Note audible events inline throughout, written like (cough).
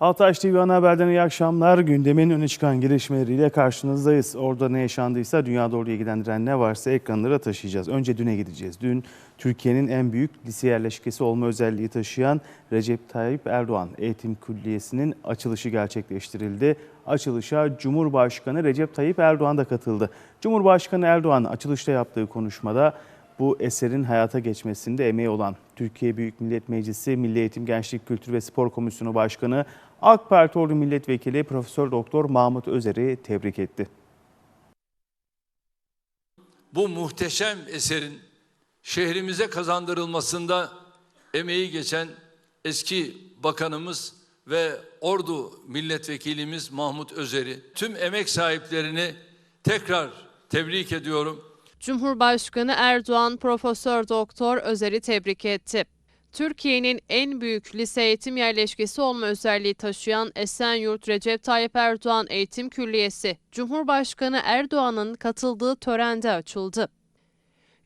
Altaş TV ana haberden iyi akşamlar. Gündemin öne çıkan gelişmeleriyle karşınızdayız. Orada ne yaşandıysa dünya doğruya ilgilendiren ne varsa ekranlara taşıyacağız. Önce düne gideceğiz. Dün Türkiye'nin en büyük lise yerleşkesi olma özelliği taşıyan Recep Tayyip Erdoğan Eğitim Külliyesi'nin açılışı gerçekleştirildi. Açılışa Cumhurbaşkanı Recep Tayyip Erdoğan da katıldı. Cumhurbaşkanı Erdoğan açılışta yaptığı konuşmada bu eserin hayata geçmesinde emeği olan Türkiye Büyük Millet Meclisi Milli Eğitim Gençlik Kültür ve Spor Komisyonu Başkanı AK Parti Ordu Milletvekili Profesör Doktor Mahmut Özer'i tebrik etti. bu muhteşem eserin şehrimize kazandırılmasında emeği geçen eski bakanımız ve Ordu milletvekilimiz Mahmut Özer'i tüm emek sahiplerini tekrar tebrik ediyorum. Cumhurbaşkanı Erdoğan Profesör Doktor Özer'i tebrik etti. Türkiye'nin en büyük lise eğitim yerleşkesi olma özelliği taşıyan Esenyurt Recep Tayyip Erdoğan Eğitim Külliyesi, Cumhurbaşkanı Erdoğan'ın katıldığı törende açıldı.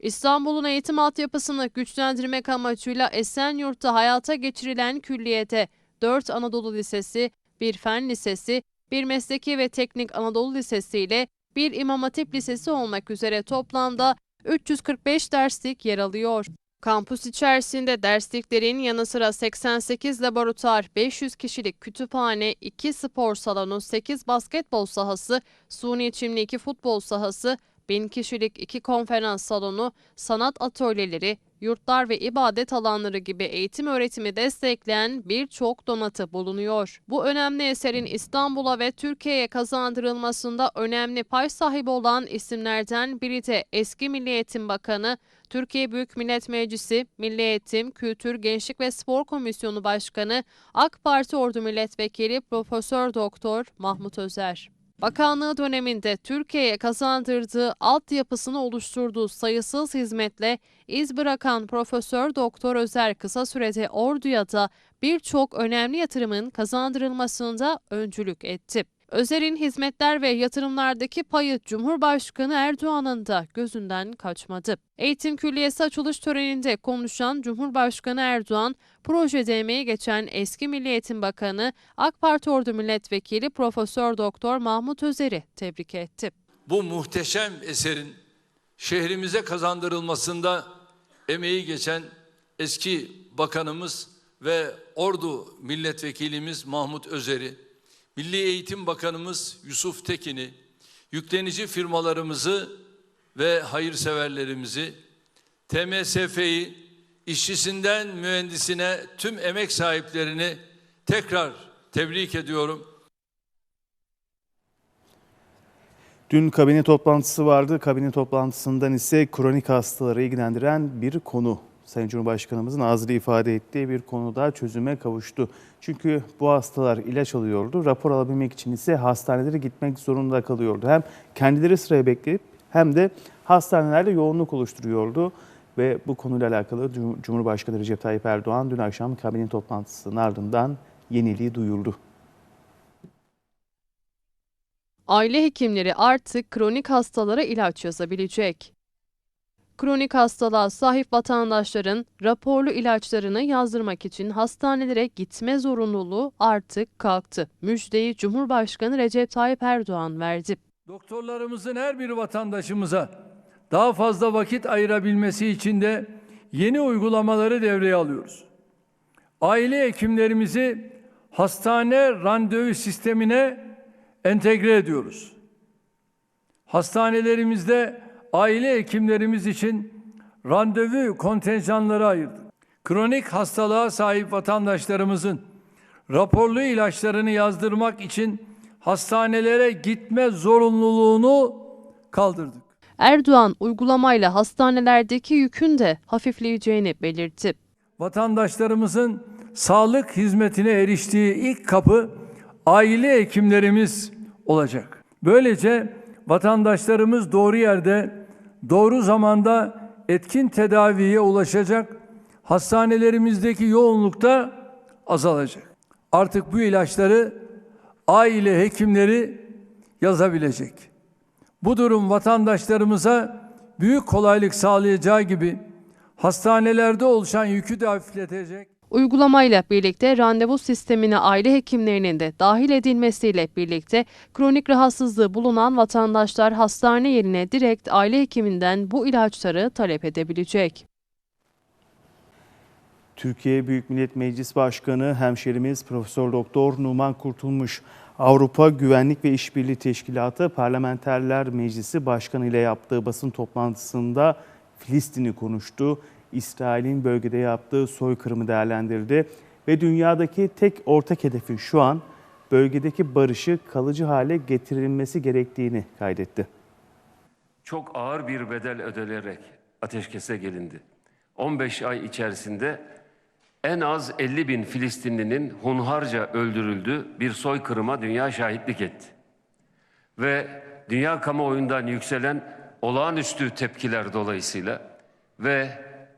İstanbul'un eğitim altyapısını güçlendirmek amacıyla Esenyurt'ta hayata geçirilen külliyede 4 Anadolu Lisesi, bir Fen Lisesi, bir Mesleki ve Teknik Anadolu Lisesi ile bir İmam Hatip Lisesi olmak üzere toplamda 345 derslik yer alıyor. Kampüs içerisinde dersliklerin yanı sıra 88 laboratuvar, 500 kişilik kütüphane, 2 spor salonu, 8 basketbol sahası, suni çimli 2 futbol sahası, 1000 kişilik 2 konferans salonu, sanat atölyeleri, yurtlar ve ibadet alanları gibi eğitim öğretimi destekleyen birçok donatı bulunuyor. Bu önemli eserin İstanbul'a ve Türkiye'ye kazandırılmasında önemli pay sahibi olan isimlerden biri de eski Milli Eğitim Bakanı, Türkiye Büyük Millet Meclisi, Milli Eğitim, Kültür, Gençlik ve Spor Komisyonu Başkanı, AK Parti Ordu Milletvekili Profesör Doktor Mahmut Özer. Bakanlığı döneminde Türkiye'ye kazandırdığı altyapısını oluşturduğu sayısız hizmetle iz bırakan Profesör Doktor Özer kısa sürede Ordu'ya da birçok önemli yatırımın kazandırılmasında öncülük etti. Özer'in hizmetler ve yatırımlardaki payı Cumhurbaşkanı Erdoğan'ın da gözünden kaçmadı. Eğitim Külliyesi açılış töreninde konuşan Cumhurbaşkanı Erdoğan, projede emeği geçen eski Milli Eğitim Bakanı AK Parti Ordu Milletvekili Profesör Doktor Mahmut Özer'i tebrik etti. Bu muhteşem eserin şehrimize kazandırılmasında emeği geçen eski bakanımız ve Ordu milletvekilimiz Mahmut Özer'i, Milli Eğitim Bakanımız Yusuf Tekin'i, yüklenici firmalarımızı ve hayırseverlerimizi, TMSF'yi, işçisinden mühendisine tüm emek sahiplerini tekrar tebrik ediyorum. Dün kabine toplantısı vardı. Kabine toplantısından ise kronik hastaları ilgilendiren bir konu. Sayın Cumhurbaşkanımızın ağzıyla ifade ettiği bir konuda çözüme kavuştu. Çünkü bu hastalar ilaç alıyordu. Rapor alabilmek için ise hastanelere gitmek zorunda kalıyordu. Hem kendileri sıraya bekleyip hem de hastanelerde yoğunluk oluşturuyordu. Ve bu konuyla alakalı Cum- Cumhurbaşkanı Recep Tayyip Erdoğan dün akşam kabine toplantısının ardından yeniliği duyurdu. Aile hekimleri artık kronik hastalara ilaç yazabilecek. Kronik hastalığa sahip vatandaşların raporlu ilaçlarını yazdırmak için hastanelere gitme zorunluluğu artık kalktı. Müjdeyi Cumhurbaşkanı Recep Tayyip Erdoğan verdi. Doktorlarımızın her bir vatandaşımıza daha fazla vakit ayırabilmesi için de yeni uygulamaları devreye alıyoruz. Aile hekimlerimizi hastane randevu sistemine entegre ediyoruz. Hastanelerimizde aile hekimlerimiz için randevu kontenjanları ayırdık. Kronik hastalığa sahip vatandaşlarımızın raporlu ilaçlarını yazdırmak için hastanelere gitme zorunluluğunu kaldırdık. Erdoğan uygulamayla hastanelerdeki yükün de hafifleyeceğini belirtti. Vatandaşlarımızın sağlık hizmetine eriştiği ilk kapı aile hekimlerimiz olacak. Böylece vatandaşlarımız doğru yerde, doğru zamanda etkin tedaviye ulaşacak, hastanelerimizdeki yoğunlukta azalacak. Artık bu ilaçları aile hekimleri yazabilecek. Bu durum vatandaşlarımıza büyük kolaylık sağlayacağı gibi hastanelerde oluşan yükü de hafifletecek. Uygulamayla birlikte randevu sistemine aile hekimlerinin de dahil edilmesiyle birlikte kronik rahatsızlığı bulunan vatandaşlar hastane yerine direkt aile hekiminden bu ilaçları talep edebilecek. Türkiye Büyük Millet Meclis Başkanı hemşerimiz Profesör Doktor Numan Kurtulmuş Avrupa Güvenlik ve İşbirliği Teşkilatı Parlamenterler Meclisi Başkanı ile yaptığı basın toplantısında Filistin'i konuştu. İsrail'in bölgede yaptığı soykırımı değerlendirdi ve dünyadaki tek ortak hedefin şu an bölgedeki barışı kalıcı hale getirilmesi gerektiğini kaydetti. çok ağır bir bedel ödenerek ateşkese gelindi. 15 ay içerisinde en az 50 bin Filistinlinin hunharca öldürüldüğü bir soykırıma dünya şahitlik etti. Ve dünya kamuoyundan yükselen olağanüstü tepkiler dolayısıyla ve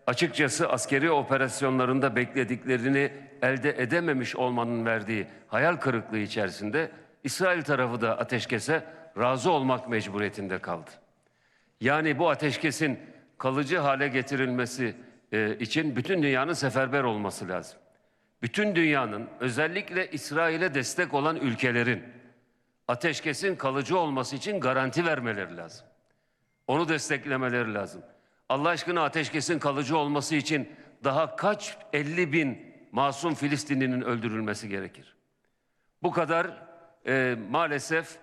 açıkçası askeri operasyonlarında beklediklerini elde edememiş olmanın verdiği hayal kırıklığı içerisinde İsrail tarafı da ateşkese razı olmak mecburiyetinde kaldı. Yani bu ateşkesin kalıcı hale getirilmesi e, için bütün dünyanın seferber olması lazım. Bütün dünyanın özellikle İsrail'e destek olan ülkelerin ateşkesin kalıcı olması için garanti vermeleri lazım. Onu desteklemeleri lazım. Allah aşkına ateşkesin kalıcı olması için daha kaç 50 bin masum Filistinlinin öldürülmesi gerekir? Bu kadar e, maalesef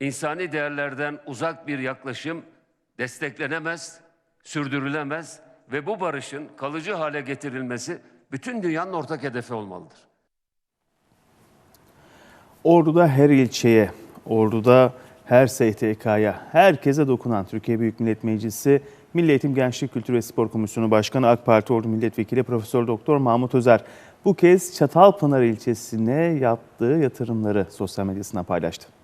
insani değerlerden uzak bir yaklaşım desteklenemez, sürdürülemez ve bu barışın kalıcı hale getirilmesi bütün dünyanın ortak hedefi olmalıdır. Ordu'da her ilçeye, Ordu'da her STK'ya, herkese dokunan Türkiye Büyük Millet Meclisi Milli Eğitim Gençlik Kültür ve Spor Komisyonu Başkanı AK Parti Ordu Milletvekili Profesör Doktor Mahmut Özer bu kez Çatalpınar ilçesine yaptığı yatırımları sosyal medyasına paylaştı.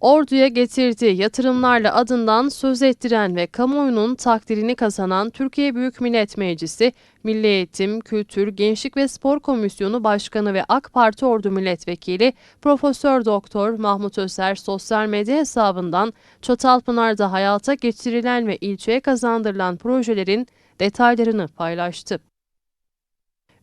Ordu'ya getirdiği yatırımlarla adından söz ettiren ve kamuoyunun takdirini kazanan Türkiye Büyük Millet Meclisi, Milli Eğitim, Kültür, Gençlik ve Spor Komisyonu Başkanı ve AK Parti Ordu Milletvekili Profesör Doktor Mahmut Özer sosyal medya hesabından Çatalpınar'da hayata geçirilen ve ilçeye kazandırılan projelerin detaylarını paylaştı.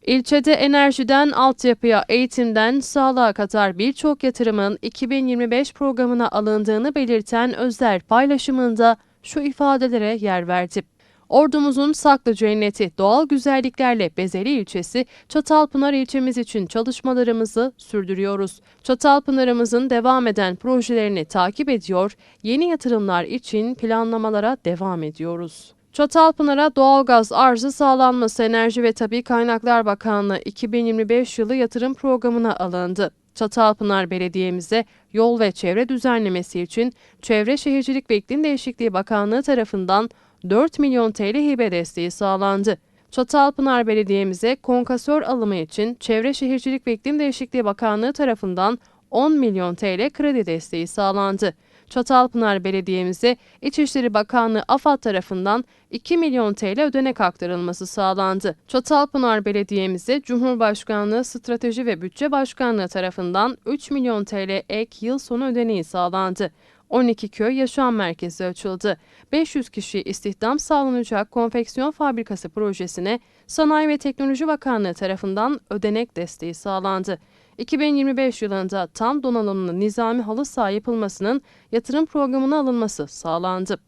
İlçede enerjiden altyapıya, eğitimden sağlığa kadar birçok yatırımın 2025 programına alındığını belirten Özler paylaşımında şu ifadelere yer verdi. Ordumuzun saklı cenneti doğal güzelliklerle bezeli ilçesi Çatalpınar ilçemiz için çalışmalarımızı sürdürüyoruz. Çatalpınar'ımızın devam eden projelerini takip ediyor, yeni yatırımlar için planlamalara devam ediyoruz. Çatalpınar'a doğalgaz arzı sağlanması Enerji ve Tabi Kaynaklar Bakanlığı 2025 yılı yatırım programına alındı. Çatalpınar Belediye'mize yol ve çevre düzenlemesi için Çevre Şehircilik ve İklim Değişikliği Bakanlığı tarafından 4 milyon TL hibe desteği sağlandı. Çatalpınar Belediye'mize konkasör alımı için Çevre Şehircilik ve İklim Değişikliği Bakanlığı tarafından 10 milyon TL kredi desteği sağlandı. Çatalpınar Belediye'mize İçişleri Bakanlığı AFAD tarafından 2 milyon TL ödenek aktarılması sağlandı. Çatalpınar Belediye'mize Cumhurbaşkanlığı Strateji ve Bütçe Başkanlığı tarafından 3 milyon TL ek yıl sonu ödeneği sağlandı. 12 köy yaşam merkezi açıldı. 500 kişi istihdam sağlanacak konfeksiyon fabrikası projesine Sanayi ve Teknoloji Bakanlığı tarafından ödenek desteği sağlandı. 2025 yılında tam donanımlı nizami halı saha yapılmasının yatırım programına alınması sağlandı.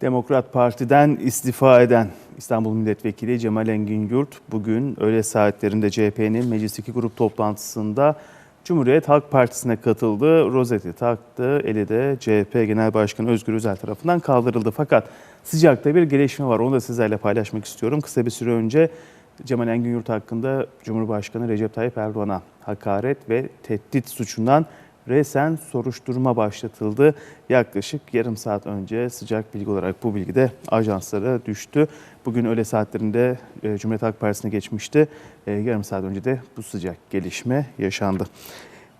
Demokrat Parti'den istifa eden İstanbul Milletvekili Cemal Engin Yurt bugün öğle saatlerinde CHP'nin meclisteki grup toplantısında Cumhuriyet Halk Partisi'ne katıldı. Rozeti taktı. Eli de CHP Genel Başkanı Özgür Özel tarafından kaldırıldı. Fakat sıcakta bir gelişme var. Onu da sizlerle paylaşmak istiyorum. Kısa bir süre önce Cemal Engin Yurt hakkında Cumhurbaşkanı Recep Tayyip Erdoğan'a hakaret ve tehdit suçundan resen soruşturma başlatıldı. Yaklaşık yarım saat önce sıcak bilgi olarak bu bilgi de ajanslara düştü. Bugün öğle saatlerinde e, Cumhuriyet Halk Partisi'ne geçmişti. E, Yarım saat önce de bu sıcak gelişme yaşandı.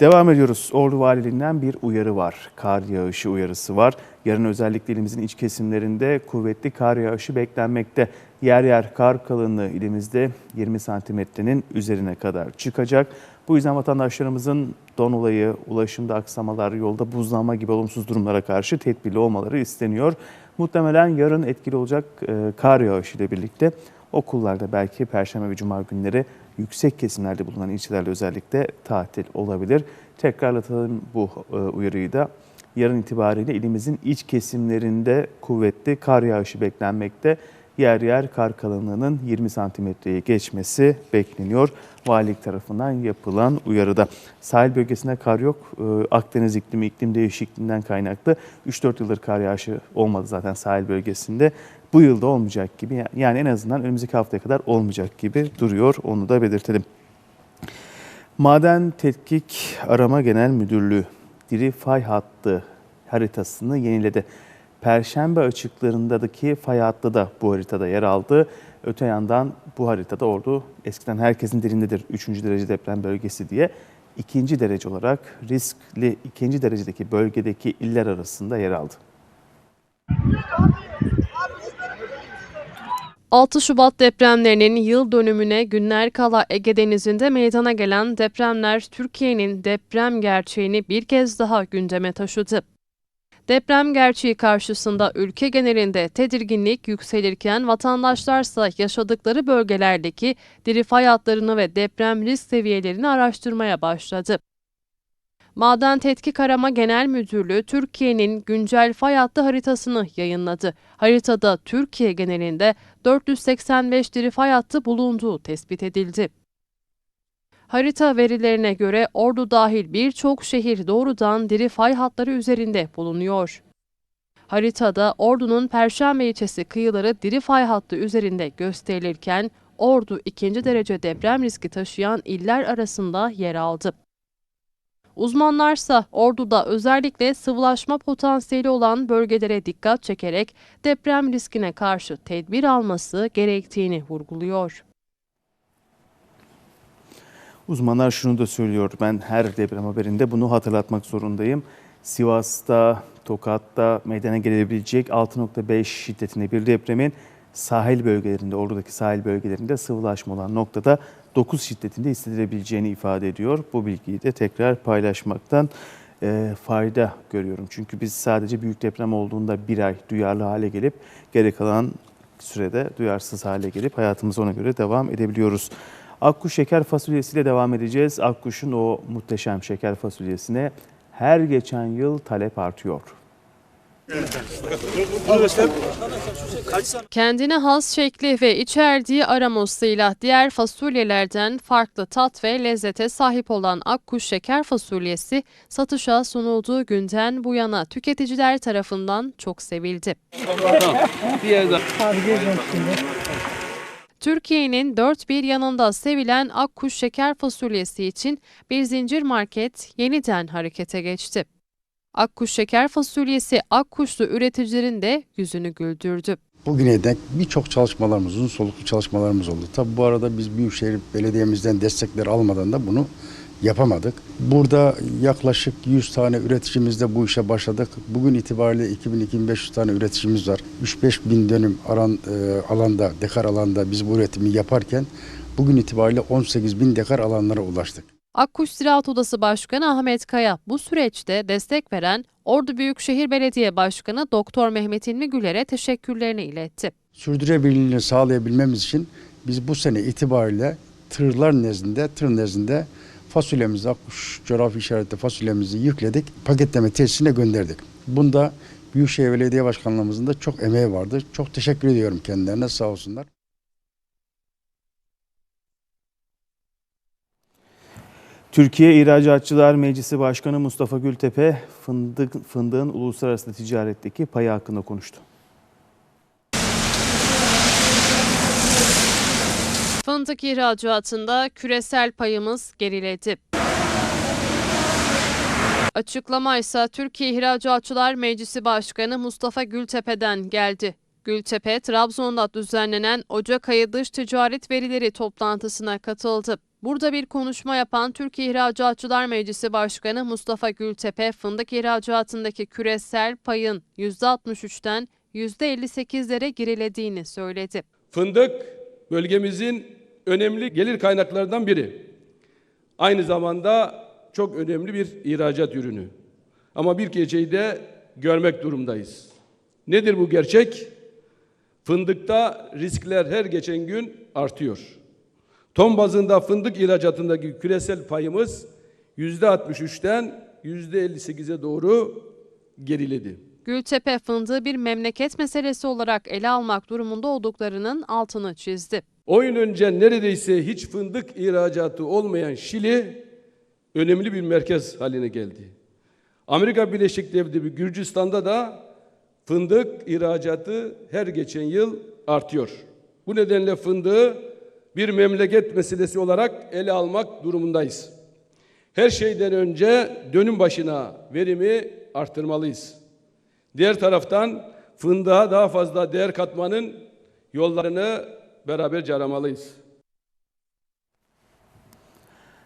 Devam ediyoruz. Ordu Valiliğinden bir uyarı var. Kar yağışı uyarısı var. Yarın özellikle ilimizin iç kesimlerinde kuvvetli kar yağışı beklenmekte. Yer yer kar kalınlığı ilimizde 20 santimetrenin üzerine kadar çıkacak. Bu yüzden vatandaşlarımızın don olayı, ulaşımda aksamalar, yolda buzlanma gibi olumsuz durumlara karşı tedbirli olmaları isteniyor. Muhtemelen yarın etkili olacak e, kar yağışı ile birlikte okullarda belki Perşembe ve Cuma günleri yüksek kesimlerde bulunan ilçelerde özellikle tatil olabilir. Tekrarlatalım bu e, uyarıyı da. Yarın itibariyle ilimizin iç kesimlerinde kuvvetli kar yağışı beklenmekte. Yer yer kar kalınlığının 20 santimetreye geçmesi bekleniyor. Valilik tarafından yapılan uyarıda. Sahil bölgesinde kar yok. E, Akdeniz iklimi, iklim değişikliğinden kaynaklı 3-4 yıldır kar yağışı olmadı zaten sahil bölgesinde. Bu yılda olmayacak gibi yani en azından önümüzdeki haftaya kadar olmayacak gibi duruyor. Onu da belirtelim. Maden Tetkik Arama Genel Müdürlüğü diri fay hattı haritasını yeniledi. Perşembe açıklarındaki fay hattı da bu haritada yer aldı. Öte yandan bu haritada Ordu eskiden herkesin dilindedir 3. derece deprem bölgesi diye ikinci derece olarak riskli ikinci derecedeki bölgedeki iller arasında yer aldı. 6 Şubat depremlerinin yıl dönümüne günler kala Ege Denizi'nde meydana gelen depremler Türkiye'nin deprem gerçeğini bir kez daha gündeme taşıdı. Deprem gerçeği karşısında ülke genelinde tedirginlik yükselirken vatandaşlarsa yaşadıkları bölgelerdeki diri fay hatlarını ve deprem risk seviyelerini araştırmaya başladı. Maden Tetkik Arama Genel Müdürlüğü Türkiye'nin güncel fay hattı haritasını yayınladı. Haritada Türkiye genelinde 485 diri fay hattı bulunduğu tespit edildi. Harita verilerine göre Ordu dahil birçok şehir doğrudan diri fay hatları üzerinde bulunuyor. Haritada Ordu'nun Perşembe ilçesi kıyıları diri fay hattı üzerinde gösterilirken Ordu ikinci derece deprem riski taşıyan iller arasında yer aldı. Uzmanlarsa Ordu'da özellikle sıvılaşma potansiyeli olan bölgelere dikkat çekerek deprem riskine karşı tedbir alması gerektiğini vurguluyor. Uzmanlar şunu da söylüyor. Ben her deprem haberinde bunu hatırlatmak zorundayım. Sivas'ta, Tokat'ta meydana gelebilecek 6.5 şiddetinde bir depremin sahil bölgelerinde, oradaki sahil bölgelerinde sıvılaşma olan noktada 9 şiddetinde hissedilebileceğini ifade ediyor. Bu bilgiyi de tekrar paylaşmaktan e, fayda görüyorum. Çünkü biz sadece büyük deprem olduğunda bir ay duyarlı hale gelip geri kalan sürede duyarsız hale gelip hayatımıza ona göre devam edebiliyoruz. Akkuş şeker fasulyesiyle devam edeceğiz. Akkuş'un o muhteşem şeker fasulyesine her geçen yıl talep artıyor. Kendine has şekli ve içerdiği aromasıyla diğer fasulyelerden farklı tat ve lezzete sahip olan Akkuş şeker fasulyesi satışa sunulduğu günden bu yana tüketiciler tarafından çok sevildi. Türkiye'nin dört bir yanında sevilen Akkuş şeker fasulyesi için bir zincir market yeniden harekete geçti. Akkuş şeker fasulyesi Akkuşlu üreticilerin de yüzünü güldürdü. Bugüne dek birçok çalışmalarımız, uzun soluklu çalışmalarımız oldu. Tabi bu arada biz Büyükşehir Belediye'mizden destekler almadan da bunu yapamadık. Burada yaklaşık 100 tane üreticimizle bu işe başladık. Bugün itibariyle 2000-2500 tane üreticimiz var. 3-5 bin dönüm alan, e, alanda, dekar alanda biz bu üretimi yaparken bugün itibariyle 18 bin dekar alanlara ulaştık. Akkuş Ziraat Odası Başkanı Ahmet Kaya bu süreçte destek veren Ordu Büyükşehir Belediye Başkanı Doktor Mehmet İlmi Güler'e teşekkürlerini iletti. Sürdürülebilirliğini sağlayabilmemiz için biz bu sene itibariyle tırlar nezdinde, tır nezdinde fasulyemizi, akkuş coğrafi işaretli fasulyemizi yükledik, paketleme tesisine gönderdik. Bunda Büyükşehir Belediye Başkanlığımızın da çok emeği vardı. Çok teşekkür ediyorum kendilerine sağ olsunlar. Türkiye İhracatçılar Meclisi Başkanı Mustafa Gültepe fındık, fındığın uluslararası ticaretteki payı hakkında konuştu. Fındık ihracatında küresel payımız geriledi. Açıklama ise Türkiye İhracatçılar Meclisi Başkanı Mustafa Gültepe'den geldi. Gültepe, Trabzon'da düzenlenen Ocak ayı dış ticaret verileri toplantısına katıldı. Burada bir konuşma yapan Türkiye İhracatçılar Meclisi Başkanı Mustafa Gültepe, fındık ihracatındaki küresel payın %63'ten %58'lere gerilediğini söyledi. Fındık bölgemizin önemli gelir kaynaklarından biri. Aynı zamanda çok önemli bir ihracat ürünü. Ama bir gerçeği de görmek durumdayız. Nedir bu gerçek? Fındıkta riskler her geçen gün artıyor. Ton bazında fındık ihracatındaki küresel payımız %63'ten %58'e doğru geriledi. Gültepe fındığı bir memleket meselesi olarak ele almak durumunda olduklarının altını çizdi. Oyun önce neredeyse hiç fındık ihracatı olmayan Şili önemli bir merkez haline geldi. Amerika Birleşik Devletleri Gürcistan'da da fındık ihracatı her geçen yıl artıyor. Bu nedenle fındığı bir memleket meselesi olarak ele almak durumundayız. Her şeyden önce dönüm başına verimi artırmalıyız. Diğer taraftan fındığa daha fazla değer katmanın yollarını beraberce aramalıyız.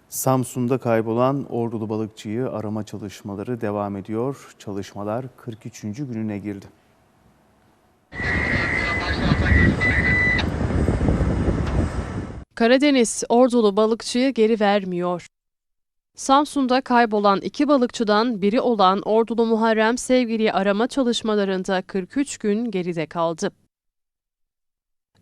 Samsun'da kaybolan ordulu balıkçıyı arama çalışmaları devam ediyor. Çalışmalar 43. gününe girdi. Karadeniz ordulu balıkçıyı geri vermiyor. Samsun'da kaybolan iki balıkçıdan biri olan Ordulu Muharrem Sevgili'yi arama çalışmalarında 43 gün geride kaldı.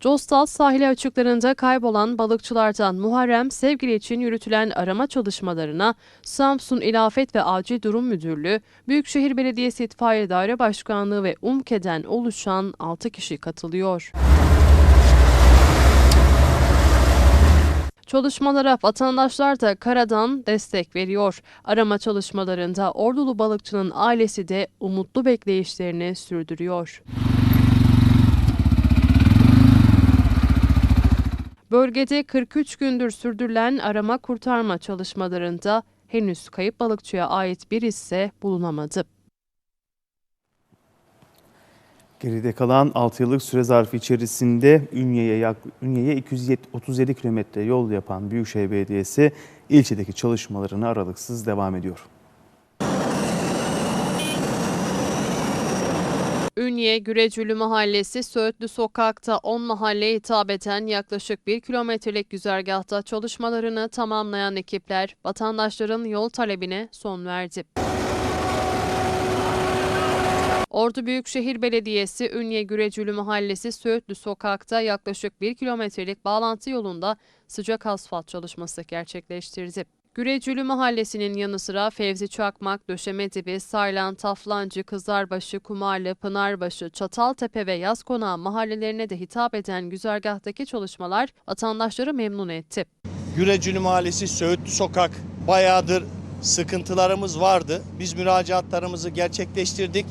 Costal sahili açıklarında kaybolan balıkçılardan Muharrem Sevgili için yürütülen arama çalışmalarına Samsun İlafet ve Acil Durum Müdürlüğü, Büyükşehir Belediyesi İtfaiye Daire Başkanlığı ve UMKE'den oluşan 6 kişi katılıyor. Çalışmalara vatandaşlar da karadan destek veriyor. Arama çalışmalarında Ordulu balıkçının ailesi de umutlu bekleyişlerini sürdürüyor. Bölgede 43 gündür sürdürülen arama kurtarma çalışmalarında henüz kayıp balıkçıya ait bir ise bulunamadı. Geride kalan 6 yıllık süre zarfı içerisinde Ünye'ye Ünye'ye 237 kilometre yol yapan Büyükşehir Belediyesi ilçedeki çalışmalarını aralıksız devam ediyor. Ünye Gürecülü Mahallesi Söğütlü Sokak'ta 10 mahalleye hitap eden yaklaşık 1 kilometrelik güzergahta çalışmalarını tamamlayan ekipler vatandaşların yol talebine son verdi. Ordu Büyükşehir Belediyesi Ünye Gürecülü Mahallesi Söğütlü Sokak'ta yaklaşık 1 kilometrelik bağlantı yolunda sıcak asfalt çalışması gerçekleştirdi. Gürecülü Mahallesi'nin yanı sıra Fevzi Çakmak, Döşemedibi, Saylan, Taflancı, Kızlarbaşı, Kumarlı, Pınarbaşı, Çataltepe ve Yazkonağı mahallelerine de hitap eden güzergahtaki çalışmalar vatandaşları memnun etti. Gürecülü Mahallesi Söğütlü Sokak bayağıdır sıkıntılarımız vardı. Biz müracaatlarımızı gerçekleştirdik.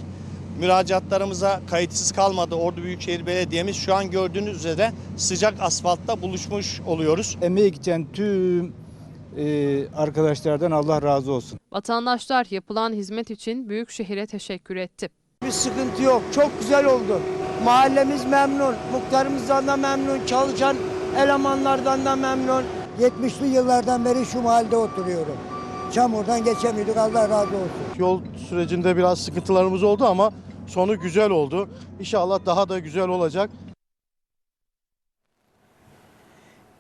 Müracaatlarımıza kayıtsız kalmadı Ordu Büyükşehir Belediye'miz. Şu an gördüğünüz üzere sıcak asfaltta buluşmuş oluyoruz. emeği geçen tüm arkadaşlardan Allah razı olsun. Vatandaşlar yapılan hizmet için Büyükşehir'e teşekkür etti. Bir sıkıntı yok. Çok güzel oldu. Mahallemiz memnun. Muhtarımızdan da memnun. Çalışan elemanlardan da memnun. 70'li yıllardan beri şu mahallede oturuyorum. Çamurdan geçemiyorduk Allah razı olsun. Yol sürecinde biraz sıkıntılarımız oldu ama sonu güzel oldu. İnşallah daha da güzel olacak.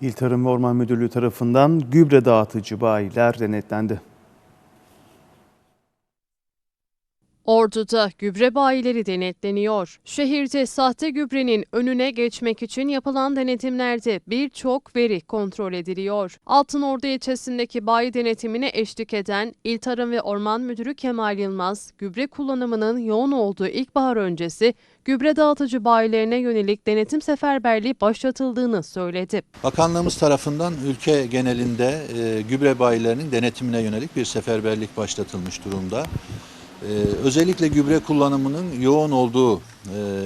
İl Tarım ve Orman Müdürlüğü tarafından gübre dağıtıcı bayiler denetlendi. Ordu'da gübre bayileri denetleniyor. Şehirde sahte gübrenin önüne geçmek için yapılan denetimlerde birçok veri kontrol ediliyor. Altınordu ilçesindeki bayi denetimine eşlik eden İl Tarım ve Orman Müdürü Kemal Yılmaz, gübre kullanımının yoğun olduğu ilkbahar öncesi gübre dağıtıcı bayilerine yönelik denetim seferberliği başlatıldığını söyledi. Bakanlığımız tarafından ülke genelinde e, gübre bayilerinin denetimine yönelik bir seferberlik başlatılmış durumda. E, özellikle gübre kullanımının yoğun olduğu e,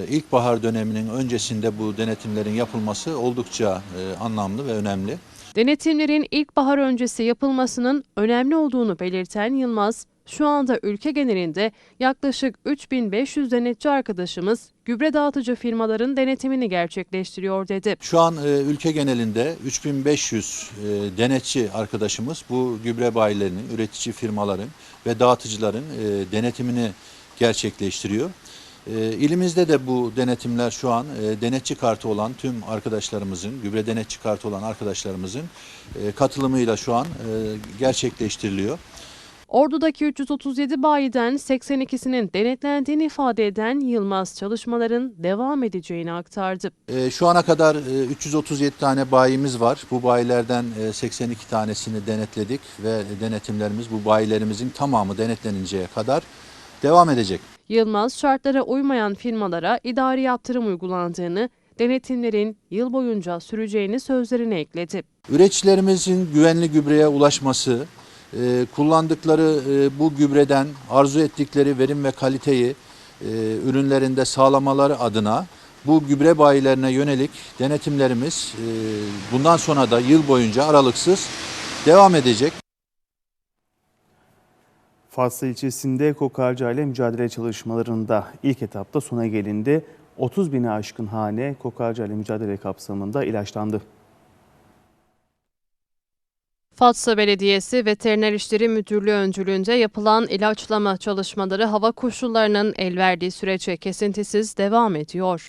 ilkbahar döneminin öncesinde bu denetimlerin yapılması oldukça e, anlamlı ve önemli. Denetimlerin ilkbahar öncesi yapılmasının önemli olduğunu belirten Yılmaz, Şu anda ülke genelinde yaklaşık 3500 denetçi arkadaşımız gübre dağıtıcı firmaların denetimini gerçekleştiriyor dedi. Şu an e, ülke genelinde 3500 e, denetçi arkadaşımız bu gübre bayilerinin, üretici firmaların ve dağıtıcıların e, denetimini gerçekleştiriyor. E, ilimizde de bu denetimler şu an e, denetçi kartı olan tüm arkadaşlarımızın, gübre denetçi kartı olan arkadaşlarımızın e, katılımıyla şu an gerçekleştiriliyor. Ordu'daki 337 bayiden 82'sinin denetlendiğini ifade eden Yılmaz çalışmaların devam edeceğini aktardı. E, Şu ana kadar e, 337 tane bayimiz var. Bu bayilerden e, 82 tanesini denetledik ve denetimlerimiz bu bayilerimizin tamamı denetleninceye kadar devam edecek. Yılmaz şartlara uymayan firmalara idari yaptırım uygulandığını, denetimlerin yıl boyunca süreceğini sözlerine ekledi. Üreticilerimizin güvenli gübreye ulaşması, e, kullandıkları e, bu gübreden arzu ettikleri verim ve kaliteyi e, ürünlerinde sağlamaları adına bu gübre bayilerine yönelik denetimlerimiz e, bundan sonra da yıl boyunca aralıksız devam edecek. Fatsa ilçesinde kokarca ile mücadele çalışmalarında ilk etapta sona gelindi. 30 bine aşkın hane kokarca ile mücadele kapsamında ilaçlandı. Fatsa Belediyesi Veteriner İşleri Müdürlüğü öncülüğünde yapılan ilaçlama çalışmaları hava koşullarının el verdiği sürece kesintisiz devam ediyor.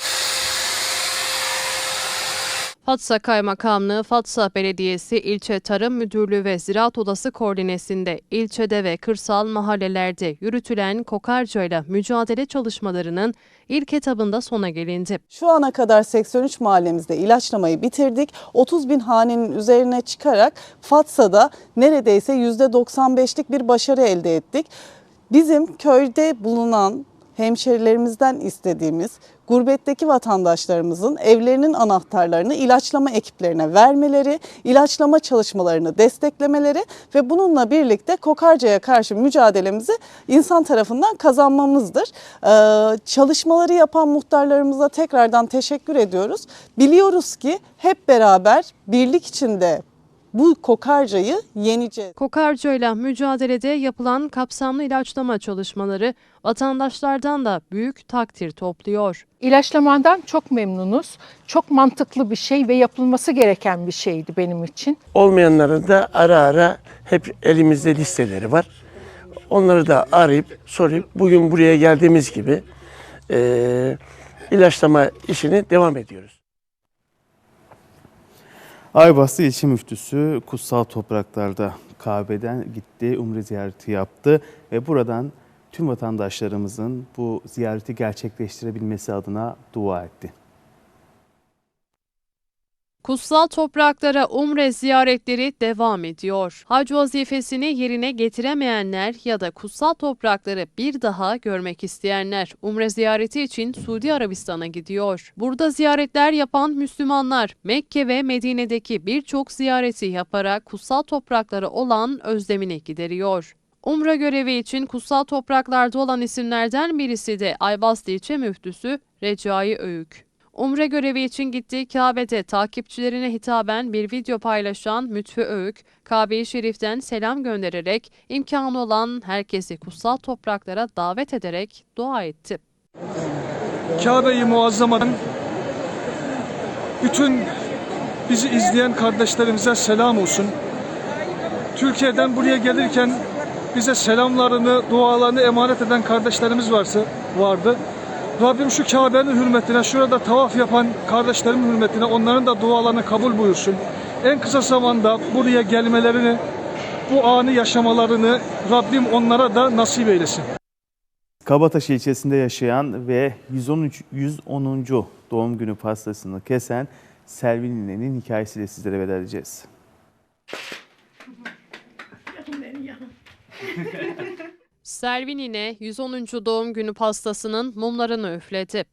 Fatsa Kaymakamlığı, Fatsa Belediyesi İlçe Tarım Müdürlüğü ve Ziraat Odası koordinesinde ilçede ve kırsal mahallelerde yürütülen kokarcayla mücadele çalışmalarının ilk etabında sona gelindi. Şu ana kadar 83 mahallemizde ilaçlamayı bitirdik. 30 bin hanenin üzerine çıkarak Fatsa'da neredeyse %95'lik bir başarı elde ettik. Bizim köyde bulunan hemşerilerimizden istediğimiz gurbetteki vatandaşlarımızın evlerinin anahtarlarını ilaçlama ekiplerine vermeleri, ilaçlama çalışmalarını desteklemeleri ve bununla birlikte kokarcaya karşı mücadelemizi insan tarafından kazanmamızdır. Ee, çalışmaları yapan muhtarlarımıza tekrardan teşekkür ediyoruz. Biliyoruz ki hep beraber birlik içinde bu kokarcayı yeneceğiz. Kokarcayla mücadelede yapılan kapsamlı ilaçlama çalışmaları vatandaşlardan da büyük takdir topluyor. İlaçlamandan çok memnunuz. Çok mantıklı bir şey ve yapılması gereken bir şeydi benim için. Olmayanların da ara ara hep elimizde listeleri var. Onları da arayıp sorup bugün buraya geldiğimiz gibi eee ilaçlama işini devam ediyoruz. Aybastı ilçe müftüsü kutsal topraklarda Kabe'den gitti, umre ziyareti yaptı ve buradan tüm vatandaşlarımızın bu ziyareti gerçekleştirebilmesi adına dua etti. Kutsal topraklara umre ziyaretleri devam ediyor. Hac vazifesini yerine getiremeyenler ya da kutsal toprakları bir daha görmek isteyenler umre ziyareti için Suudi Arabistan'a gidiyor. Burada ziyaretler yapan Müslümanlar Mekke ve Medine'deki birçok ziyareti yaparak kutsal topraklara olan özlemini gideriyor. Umre görevi için kutsal topraklarda olan isimlerden birisi de Aybastı ilçe müftüsü Recai Öğük. Umre görevi için gittiği Kabe'de takipçilerine hitaben bir video paylaşan Mütfü Öğük, Kabe-i Şerif'ten selam göndererek imkanı olan herkesi kutsal topraklara davet ederek dua etti. Kabe-i Muazzama'dan bütün bizi izleyen kardeşlerimize selam olsun. Türkiye'den buraya gelirken bize selamlarını, dualarını emanet eden kardeşlerimiz varsa vardı. Rabbim şu Kabe'nin hürmetine, şurada tavaf yapan kardeşlerimin hürmetine onların da dualarını kabul buyursun. En kısa zamanda buraya gelmelerini, bu anı yaşamalarını Rabbim onlara da nasip eylesin. Kabataş ilçesinde yaşayan ve 113, 110. doğum günü pastasını kesen Selvin Nine'nin hikayesiyle sizlere veda edeceğiz. Selvin yine 110. doğum günü pastasının mumlarını üfledi.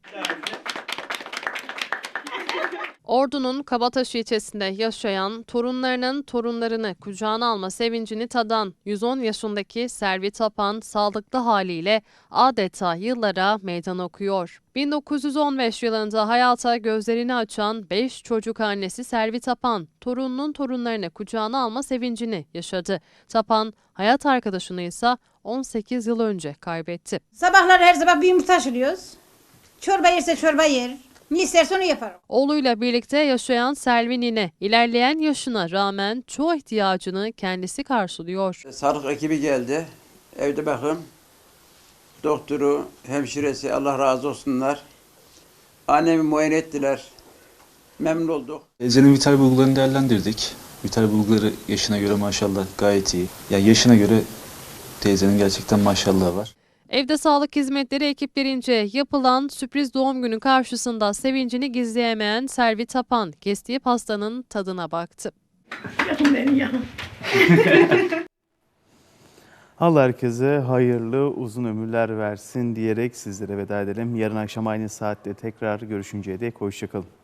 Ordu'nun Kabataş ilçesinde yaşayan, torunlarının torunlarını kucağına alma sevincini tadan 110 yaşındaki Servi Tapan sağlıklı haliyle adeta yıllara meydan okuyor. 1915 yılında hayata gözlerini açan 5 çocuk annesi Servi Tapan, torununun torunlarını kucağına alma sevincini yaşadı. Tapan, hayat arkadaşını ise 18 yıl önce kaybetti. Sabahları her sabah bir yumurta haşlıyoruz. Çorba yerse çorba yer. Ne isterse onu yaparım. Oğluyla birlikte yaşayan Selvi Nine, ilerleyen yaşına rağmen çoğu ihtiyacını kendisi karşılıyor. Sağlık ekibi geldi. Evde bakım. Doktoru, hemşiresi Allah razı olsunlar. Annemi muayene ettiler. Memnun olduk. Teyzenin vital bulgularını değerlendirdik. Vital bulguları yaşına göre maşallah gayet iyi. Ya yaşına göre teyzenin gerçekten maşallahı var. Evde sağlık hizmetleri ekiplerince yapılan sürpriz doğum günü karşısında sevincini gizleyemeyen Selvi Tapan kestiği pastanın tadına baktı. (laughs) Allah herkese hayırlı uzun ömürler versin diyerek sizlere veda edelim. Yarın akşam aynı saatte tekrar görüşünceye dek hoşçakalın.